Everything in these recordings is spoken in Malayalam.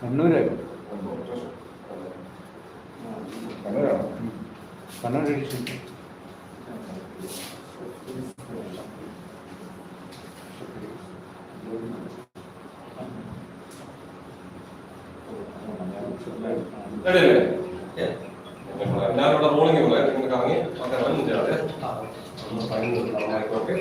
കണ്ണൂരായിരുന്നു. കണ്ണൂർ എഡിഷൻ ഞാനിവിടെ റോളിംഗ് പോലെ കറങ്ങി റൺ ചെയ്യാതെ ഒന്ന് ഫൈൻ ഓക്കെ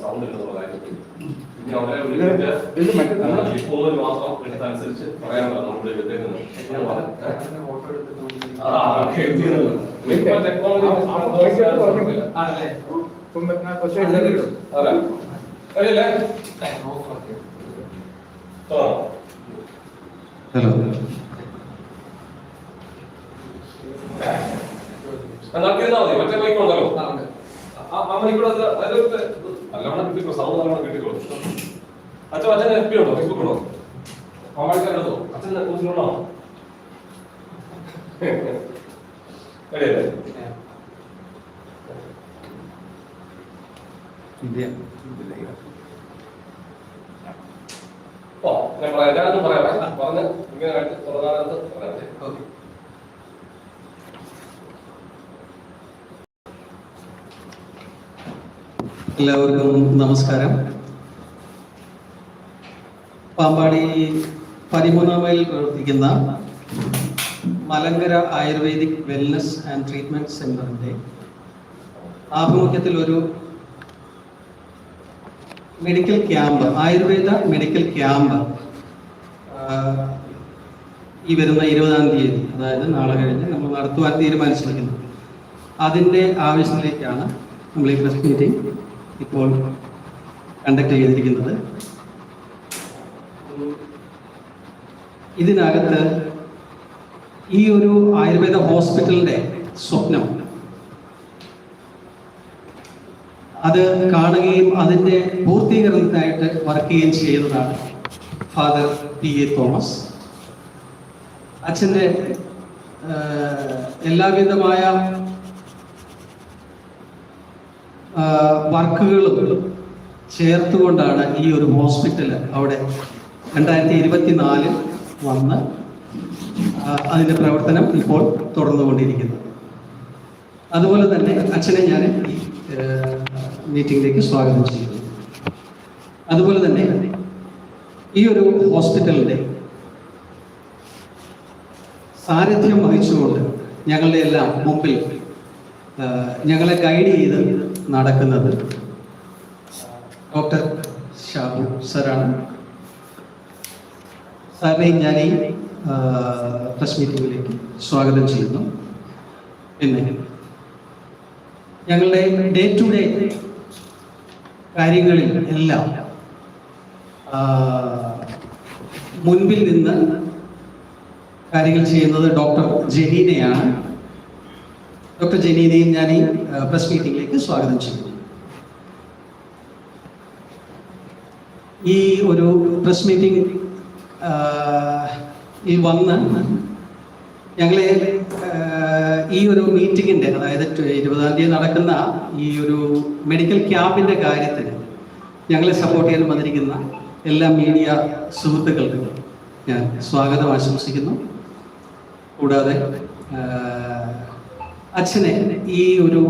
സൗണ്ട് ഇല്ലെന്നുള്ള കാര്യത്തിൽ ഇനി അവരെ വിളിച്ചിട്ട് ഇത് മറ്റേ നമ്മൾ ഇപ്പോൾ ഒരു മാസം എടുത്തനുസരിച്ച് പറയാനുള്ള നമ്മുടെ ഹലോ. നടത്തിയിരുന്നാ മതി. മറ്റേ മൈക്ക് ഉണ്ടല്ലോ. ആ മൈക്കൂടെ നല്ലവണ്ണം കിട്ടിക്കോ സൗണ്ട് നല്ലവണ്ണം കിട്ടിക്കോ? അച്ഛൻ അച്ഛന്റെ എഫ് പി ഉണ്ടോ? ഫേസ്ബുക്ക് ഉണ്ടോ? ന്യൂസിലുണ്ടോ റെഡിയല്ലേ ഇന്ത്യ. ഓ ഞാൻ പറയാം. ഞാനൊന്നും പറയാം. പറഞ്ഞ്. ഇങ്ങനെ ആയിട്ട് തുടങ്ങാനത് പറയാം. ഓക്കെ. എല്ലാവർക്കും നമസ്കാരം. പാമ്പാടി പതിമൂന്നാം മൈൽ പ്രവർത്തിക്കുന്ന Malankara ayurvedic wellness and treatment സെന്ററിന്റെ ആഭിമുഖ്യത്തിൽ ഒരു medical camp ayurveda medical camp ഈ വരുന്ന ഇരുപതാം തീയതി അതായത് നാളെ കഴിഞ്ഞ് നമ്മൾ നടത്തുവാൻ തീരുമാനിച്ചിരിക്കുന്നു. അതിന്റെ ആവശ്യത്തിലേക്കാണ് നമ്മൾ ഈ പ്രസ് മീറ്റിംഗ് ഇപ്പോൾ കണ്ടക്ട് ചെയ്തിരിക്കുന്നത്. ഇതിനകത്ത് ഈ ഒരു ആയുർവേദ ഹോസ്പിറ്റലിന്റെ സ്വപ്നം. അത് കാണുകയും അതിന്റെ പൂർത്തീകരണത്തിനായിട്ട് വർക്ക് ചെയ്യുകയും ചെയ്യുന്നതാണ് ഫാദർ പി എ തോമസ്. അച്ഛന്റെ എല്ലാവിധമായ വർക്കുകളും ചേർത്തുകൊണ്ടാണ് ഈ ഒരു ഹോസ്പിറ്റൽ അവിടെ രണ്ടായിരത്തി ഇരുപത്തിനാലിൽ വന്ന് അതിന്റെ പ്രവർത്തനം ഇപ്പോൾ തുടർന്നുകൊണ്ടിരിക്കുന്നത്. അതുപോലെ തന്നെ അച്ഛനെ ഞാൻ ഈ മീറ്റിംഗിലേക്ക് സ്വാഗതം ചെയ്യുന്നു. അതുപോലെ തന്നെ ഈ ഒരു ഹോസ്പിറ്റലിന്റെ സാരഥ്യം വഹിച്ചുകൊണ്ട് ഞങ്ങളുടെ എല്ലാം മുമ്പിൽ ഞങ്ങളെ ഗൈഡ് ചെയ്ത് നടക്കുന്നത്. ഡോക്ടർ ഷാബു സാറാണ്. സാറിനെയും ഞാൻ ഈ പ്രസ് മീറ്റിംഗിലേക്ക് സ്വാഗതം ചെയ്യുന്നു. പിന്നെ ഞങ്ങളുടെ ഡേ ടു ഡേ കാര്യങ്ങളിൽ എല്ലാം മുൻപിൽ നിന്ന് കാര്യങ്ങൾ ചെയ്യുന്നത് ഡോക്ടർ ജനീനയാണ്. ഡോക്ടർ ജനീനയും ഞാൻ ഈ പ്രസ് മീറ്റിംഗിലേക്ക് സ്വാഗതം ചെയ്യുന്നു. ഈ ഒരു പ്രസ് മീറ്റിംഗ് ഈ വന്ന് ഞങ്ങളെ ഈ ഒരു മീറ്റിങ്ങിന്റെ അതായത് ഇരുപതാം തീയതി നടക്കുന്ന ഈ ഒരു മെഡിക്കൽ ക്യാമ്പിന്റെ കാര്യത്തിൽ ഞങ്ങളെ സപ്പോർട്ട് ചെയ്യാൻ വന്നിരിക്കുന്ന എല്ലാ മീഡിയ സുഹൃത്തുക്കൾക്കും ഞാൻ സ്വാഗതം ആശംസിക്കുന്നു. കൂടാതെ അച്ഛനെ ഈ ഒരു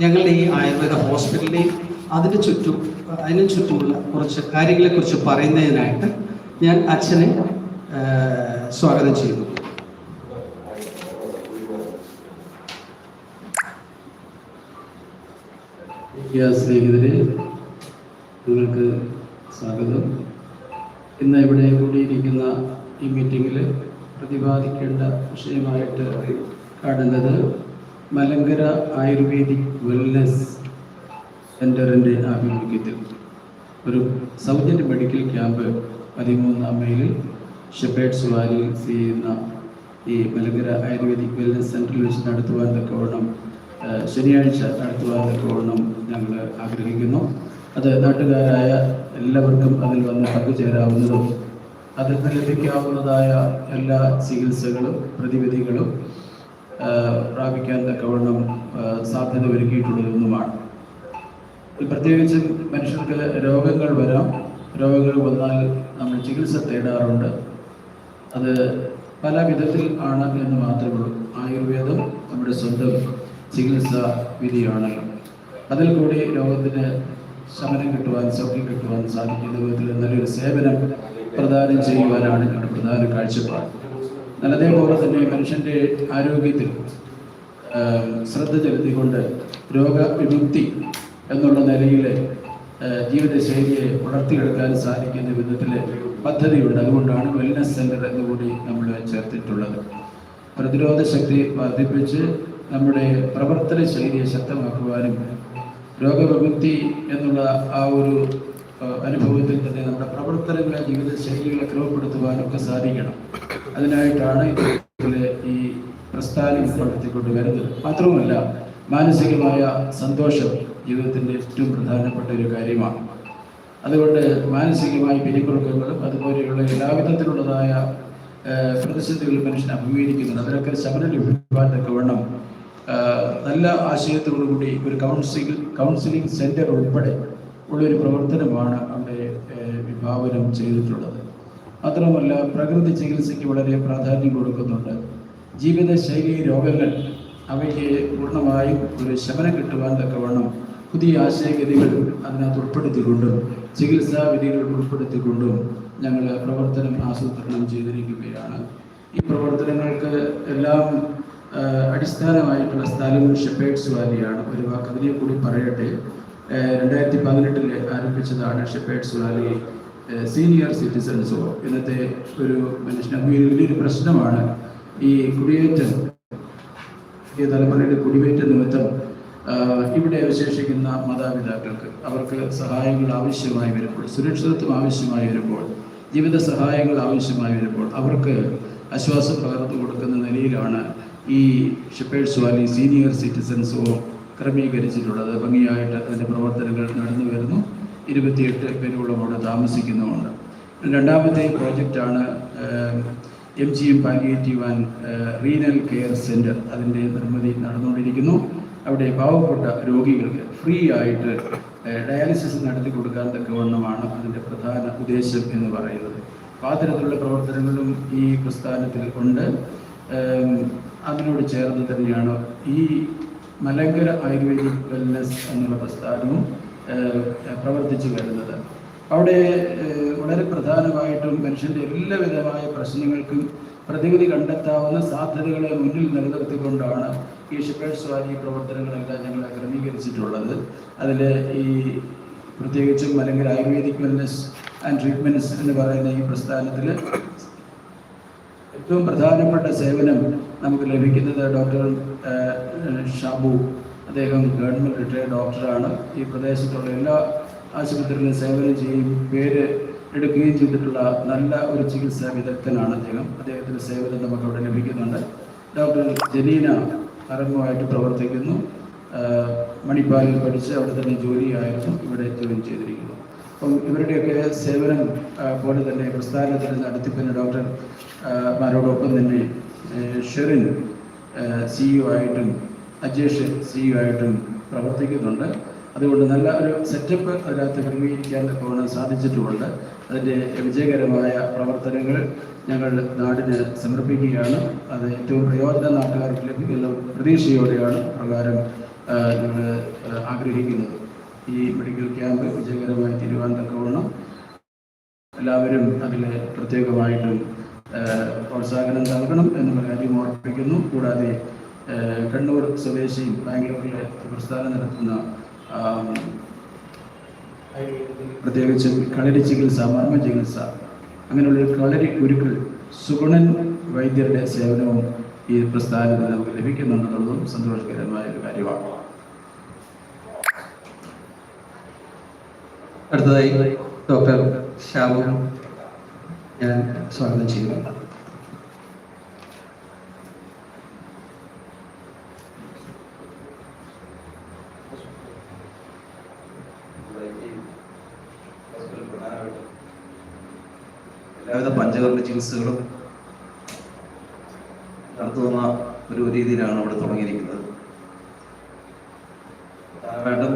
ഞങ്ങളുടെ ഈ ആയുർവേദ ഹോസ്പിറ്റലിലെയും അതിന് ചുറ്റും അതിന് ചുറ്റുമുള്ള കുറച്ച് കാര്യങ്ങളെക്കുറിച്ച് പറയുന്നതിനായിട്ട് ഞാൻ അച്ഛനെ സ്വാഗതം ചെയ്യുന്നു. സ്നേഹിതരെ നിങ്ങൾക്ക് സ്വാഗതം. ഇന്ന് ഇവിടെ കൂടിയിരിക്കുന്ന ഈ മീറ്റിങ്ങിൽ പ്രതിപാദിക്കേണ്ട വിഷയമായിട്ട് കാണുന്നത് മലങ്കര ആയുർവേദിക് വെൽനസ് സെന്ററിന്റെ ആഭിമുഖ്യത്തിൽ. ഒരു സൗജന്യ മെഡിക്കൽ ക്യാമ്പ് പതിമൂന്നാം മൈലിൽ ഷെപേഡ് സുവാലിൽ ചെയ്യുന്ന ഈ മലങ്കര ആയുർവേദിക് വെൽനസ് സെന്ററിൽ വെച്ച് നടത്തുവാൻ തക്കവണ്ണം ശനിയാഴ്ച നടത്തുവാൻ തക്കവണ്ണം ഞങ്ങൾ ആഗ്രഹിക്കുന്നു. അത് നാട്ടുകാരായ എല്ലാവർക്കും അതിൽ വന്ന് പങ്കുചേരാവുന്നതും അതിൽ ലഭിക്കാവുന്നതായ എല്ലാ ചികിത്സകളും പ്രതിവിധികളും പ്രാപിക്കാൻ തക്കവണ്ണം സാധ്യത ഒരുക്കിയിട്ടുള്ളതൊന്നുമാണ് പ്രത്യേകിച്ചും മനുഷ്യർക്ക് രോഗങ്ങൾ വരാം. രോഗങ്ങൾ വന്നാൽ നമ്മൾ ചികിത്സ തേടാറുണ്ട്. അത് പല വിധത്തിൽ ആണ് എന്ന് മാത്രമേ ഉള്ളൂ. ആയുർവേദം നമ്മുടെ സ്വന്തം ചികിത്സാ വിധിയാണല്ലോ അതിൽ കൂടി രോഗത്തിന് ശമനം കിട്ടുവാൻ സൗഖ്യം കിട്ടുവാൻ സാധിക്കുന്ന വിധത്തിൽ നല്ലൊരു സേവനം പ്രദാനം ചെയ്യുവാനാണ് ഞങ്ങളുടെ പ്രധാന കാഴ്ചപ്പാട്. എന്നാൽ അതേപോലെ തന്നെ മനുഷ്യന്റെ ആരോഗ്യത്തിൽ ശ്രദ്ധ ചെലുത്തിക്കൊണ്ട് രോഗവിമുക്തി എന്നുള്ള നിലയിൽ ജീവിതശൈലിയെ വളർത്തിയെടുക്കാൻ സാധിക്കുന്ന വിധത്തിൽ പദ്ധതിയുണ്ട്. അതുകൊണ്ടാണ് വെൽനസ് സെന്റർ എന്നുകൂടി നമ്മൾ ചേർത്തിട്ടുള്ളത്. പ്രതിരോധ ശക്തി വർദ്ധിപ്പിച്ച് നമ്മുടെ പ്രവർത്തന ശൈലിയെ ശക്തമാക്കുവാനും രോഗവിമുക്തി എന്നുള്ള ആ ഒരു അനുഭവത്തിൽ തന്നെ നമ്മുടെ പ്രവർത്തനങ്ങളെ ജീവിത ശൈലികളെ ക്രമപ്പെടുത്തുവാനൊക്കെ സാധിക്കണം. അതിനായിട്ടാണ് ഈ പ്രസ്ഥാനം പ്രവർത്തിക്കൊണ്ട് വരുന്നത്. മാത്രവുമല്ല മാനസികമായ സന്തോഷം ജീവിതത്തിന്റെ ഏറ്റവും പ്രധാനപ്പെട്ട ഒരു കാര്യമാണ്. അതുകൊണ്ട് മാനസികമായ പിരിമുറുക്കങ്ങളും അതുപോലെയുള്ള എല്ലാവിധത്തിലുള്ളതായ പ്രതിസന്ധികളും മനുഷ്യൻ അഭിമുഖീകരിക്കുന്നുണ്ട്. അതിനൊക്കെ ശമനം ലഭിക്കാൻ തക്കവണ്ണം നല്ല ആശയത്തോടുകൂടി ഒരു കൗൺസിലിംഗ് കൗൺസിലിംഗ് സെന്റർ ഉൾപ്പെടെ ഉള്ളൊരു പ്രവർത്തനമാണ് അവിടെ വിഭാവനം ചെയ്തിട്ടുള്ളത്. മാത്രമല്ല പ്രകൃതി ചികിത്സയ്ക്ക് വളരെ പ്രാധാന്യം കൊടുക്കുന്നുണ്ട്. ജീവിതശൈലി രോഗങ്ങൾ അവയ്ക്ക് പൂർണമായും ഒരു ശമനം കിട്ടുവാൻ തക്കവണ്ണം പുതിയ ആശയഗതികൾ അതിനകത്ത് ഉൾപ്പെടുത്തിക്കൊണ്ടും ചികിത്സാ വിധികൾ ഉൾപ്പെടുത്തിക്കൊണ്ടും ഞങ്ങൾ പ്രവർത്തനം ആസൂത്രണം ചെയ്തിരിക്കുകയാണ്. ഈ പ്രവർത്തനങ്ങൾക്ക് എല്ലാം അടിസ്ഥാനമായിട്ടുള്ള സ്ഥലം ഷെപ്പേഡ്സ് വാലിയാണ് ഒരു വാക്ക് അതിനെ കൂടി പറയട്ടെ. രണ്ടായിരത്തി പതിനെട്ടിൽ ആരംഭിച്ചതാണ് ഷെപ്പേഡ്സ് വാലി സീനിയർ സിറ്റിസൺസോ ഇന്നത്തെ ഒരു മനുഷ്യന് വലിയൊരു പ്രശ്നമാണ്. ഈ കുടിയേറ്റം ഈ തലമുറയുടെ കുടിയേറ്റ നിമിത്തം ഇവിടെ അവശേഷിക്കുന്ന മാതാപിതാക്കൾക്ക് അവർക്ക് സഹായങ്ങൾ ആവശ്യമായി വരുമ്പോൾ സുരക്ഷിതത്വം ആവശ്യമായി വരുമ്പോൾ ജീവിത സഹായങ്ങൾ ആവശ്യമായി വരുമ്പോൾ അവർക്ക് ആശ്വാസം പകർന്നു കൊടുക്കുന്ന നിലയിലാണ് ഈ Shepherd's Valley senior citizens home ക്രമീകരിച്ചിട്ടുള്ളത്. ഭംഗിയായിട്ട് അതിന്റെ പ്രവർത്തനങ്ങൾ നടന്നു വരുന്നു. ഇരുപത്തിയെട്ട് പേരോളം അവിടെ താമസിക്കുന്നുമുണ്ട്. രണ്ടാമത്തെ പ്രോജക്റ്റാണ് M G M palliative and renal care centre അതിന്റെ നിർമ്മിതി നടന്നുകൊണ്ടിരിക്കുന്നു. അവിടെ പാവപ്പെട്ട രോഗികൾക്ക് ഫ്രീ ആയിട്ട് ഡയാലിസിസ് നടത്തി കൊടുക്കാൻ തക്കവണ്ണമാണ് അതിന്റെ പ്രധാന ഉദ്ദേശം എന്ന് പറയുന്നത്. ആ പ്രവർത്തനങ്ങളും ഈ പ്രസ്ഥാനത്തിൽ ഉണ്ട്. അതിനോട് ചേർന്ന് തന്നെയാണ് ഈ മലങ്കര ആയുർവേദിക് വെൽനസ് എന്നുള്ള പ്രസ്ഥാനവും പ്രവർത്തിച്ചു വരുന്നത്. അവിടെ വളരെ പ്രധാനമായിട്ടും മനുഷ്യന്റെ എല്ലാവിധമായ പ്രശ്നങ്ങൾക്കും പ്രതിവിധി കണ്ടെത്താവുന്ന സാധ്യതകളെ മുന്നിൽ നിലനിർത്തിക്കൊണ്ടാണ് ഈ ഷിപ്പേഴ്സ് വാലി പ്രവർത്തനങ്ങളെല്ലാം ഞങ്ങൾ ക്രമീകരിച്ചിട്ടുള്ളത്. അതിൽ ഈ പ്രത്യേകിച്ചും അല്ലെങ്കിൽ ആയുർവേദിക് വെൽനസ് ആൻഡ് ട്രീറ്റ്മെന്റ്സ് എന്ന് പറയുന്ന ഈ പ്രസ്ഥാനത്തിൽ ഏറ്റവും പ്രധാനപ്പെട്ട സേവനം നമുക്ക് ലഭിക്കുന്നത് ഡോക്ടർ ഷാബു. അദ്ദേഹം ഗവൺമെന്റ് റിട്ടയർഡ് ഡോക്ടറാണ്. ഈ പ്രദേശത്തുള്ള എല്ലാ ആശുപത്രികളിലും സേവനം ചെയ്യും പേര് എടുക്കുകയും ചെയ്തിട്ടുള്ള നല്ല ഒരു ചികിത്സാ വിദഗ്ധനാണ് അദ്ദേഹം. അദ്ദേഹത്തിന്റെ സേവനം നമുക്ക് അവിടെ ലഭിക്കുന്നുണ്ട്. ഡോക്ടർ ജലീന അറങ്ങുമായിട്ട് പ്രവർത്തിക്കുന്നു. മണിപ്പാലിൽ പഠിച്ച് അവിടെ തന്നെ ജോലിയായിരുന്നു. ഇവിടെ ജോലി ചെയ്തിരിക്കുന്നു. അപ്പം ഇവരുടെയൊക്കെ സേവനം പോലെ തന്നെ പ്രസ്ഥാനത്തിൽ നടത്തിപ്പിന് ഡോക്ടർമാരോടൊപ്പം തന്നെ ഷെറിൻ സിഇഒ ഇ ആയിട്ടും അജേഷ് സിഇഒ ഇ ആയിട്ടും പ്രവർത്തിക്കുന്നുണ്ട്. അതുകൊണ്ട് നല്ല ഒരു സെറ്റപ്പ് അതിനകത്ത് ക്രമീകരിക്കാൻ പോകാൻ സാധിച്ചിട്ടുമുണ്ട്. അതിന്റെ വിജയകരമായ പ്രവർത്തനങ്ങൾ ഞങ്ങൾ നാടിന് സമർപ്പിക്കുകയാണ്. അത് ഏറ്റവും പ്രയോജന നാട്ടുകാർക്ക് ലഭിക്കുന്ന പ്രതീക്ഷയോടെയാണ് പ്രകാരം ഞങ്ങൾ ആഗ്രഹിക്കുന്നത്. ഈ മെഡിക്കൽ ക്യാമ്പ് വിജയകരമായി തക്കവണ്ണം എല്ലാവരും അതിൽ പ്രത്യേകമായിട്ടും പ്രോത്സാഹനം നൽകണം എന്നുള്ള കാര്യം ഓർപ്പിക്കുന്നു. കൂടാതെ കണ്ണൂർ സ്വദേശിയും ബാംഗ്ലൂരിലെ പ്രസ്ഥാനം നടത്തുന്ന പ്രത്യേകിച്ച് കളരി ചികിത്സ മർമ്മ ചികിത്സ അങ്ങനെയുള്ള കളരി ഗുരുക്കൾ സുഗുണൻ വൈദ്യരുടെ സേവനവും ഈ പ്രസ്ഥാനത്തിൽ നമുക്ക് ലഭിക്കുന്നുണ്ടെന്നുള്ളതും സന്തോഷകരമായ ഒരു കാര്യമാണ്. അടുത്തതായി ഡോക്ടർ ഷാബു ഞാൻ സ്വാഗതം ചെയ്യുന്നു. എല്ലാവിധ പഞ്ചകർമ്മ ചികിത്സകളും നടത്തുന്ന ഒരു രീതിയിലാണ് ഇവിടെ തുടങ്ങിയിരിക്കുന്നത്. ധാരാളം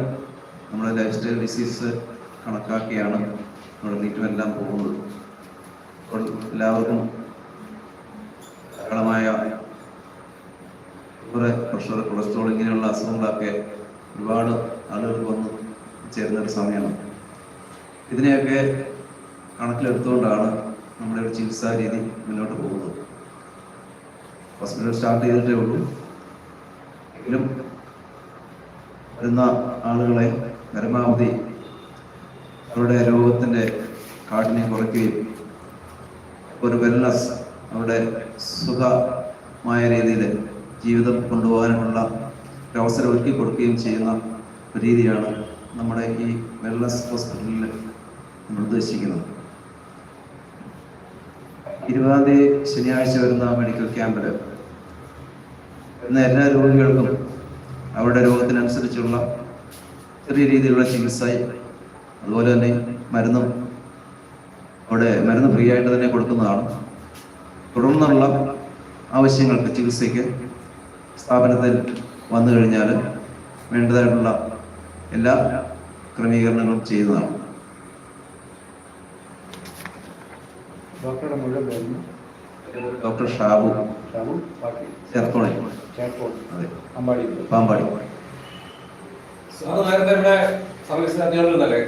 നമ്മുടെ ലൈഫ് സ്റ്റൈൽ ഡിസീസ് കണക്കാക്കിയാണ് നമ്മുടെ നീറ്റുമെല്ലാം പോകുന്നത്. അപ്പോൾ എല്ലാവർക്കും ധാരാളമായ ഷുഗർ പ്രഷർ കൊളസ്ട്രോൾ ഇങ്ങനെയുള്ള അസുഖങ്ങളൊക്കെ ഒരുപാട് ആളുകൾക്ക് വന്ന് ചേരുന്ന ഒരു സമയമാണ്. ഇതിനെയൊക്കെ കണക്കിലെടുത്തുകൊണ്ടാണ് നമ്മുടെ ഒരു ചികിത്സാ രീതി മുന്നോട്ട് പോകുന്നത്. ഹോസ്പിറ്റൽ സ്റ്റാർട്ട് ചെയ്തിട്ടേ ഉള്ളൂ. എങ്കിലും വരുന്ന ആളുകളെ പരമാവധി അവരുടെ രോഗത്തിന്റെ കാഠിന്യം കുറയ്ക്കുകയും ഒരു വെൽനസ് അവരുടെ സുഖമായ രീതിയിൽ ജീവിതം കൊണ്ടുപോകാനുള്ള ഒരു അവസരം ഒരുക്കി കൊടുക്കുകയും ചെയ്യുന്ന രീതിയാണ് നമ്മുടെ ഈ വെൽനസ് ഹോസ്പിറ്റലിൽ നമ്മൾ ഉദ്ദേശിക്കുന്നത്. ഇരുപതാം തീയതി ശനിയാഴ്ച വരുന്ന മെഡിക്കൽ ക്യാമ്പിൽ ഇന്ന് എല്ലാ രോഗികൾക്കും അവരുടെ രോഗത്തിനനുസരിച്ചുള്ള ചെറിയ രീതിയിലുള്ള ചികിത്സയും അതുപോലെ തന്നെ മരുന്നും അവിടെ മരുന്ന് ഫ്രീ ആയിട്ട് തന്നെ കൊടുക്കുന്നതാണ്. തുടർന്നുള്ള ആവശ്യങ്ങൾക്ക് ചികിത്സയ്ക്ക് സ്ഥാപനത്തിൽ വന്നു കഴിഞ്ഞാൽ വേണ്ടതായിട്ടുള്ള എല്ലാ ക്രമീകരണങ്ങളും ചെയ്യുന്നതാണ്. ഡോക്ടറുടെ മുഴുവൻ പേരുന്നു ഡോക്ടർ ഷാബു. ഷാബു ചേർത്തോളെ. പാമ്പാടി. നേരത്തെ ഇവിടെ സർവീസിന് അധ്യാപകരുന്നല്ലേ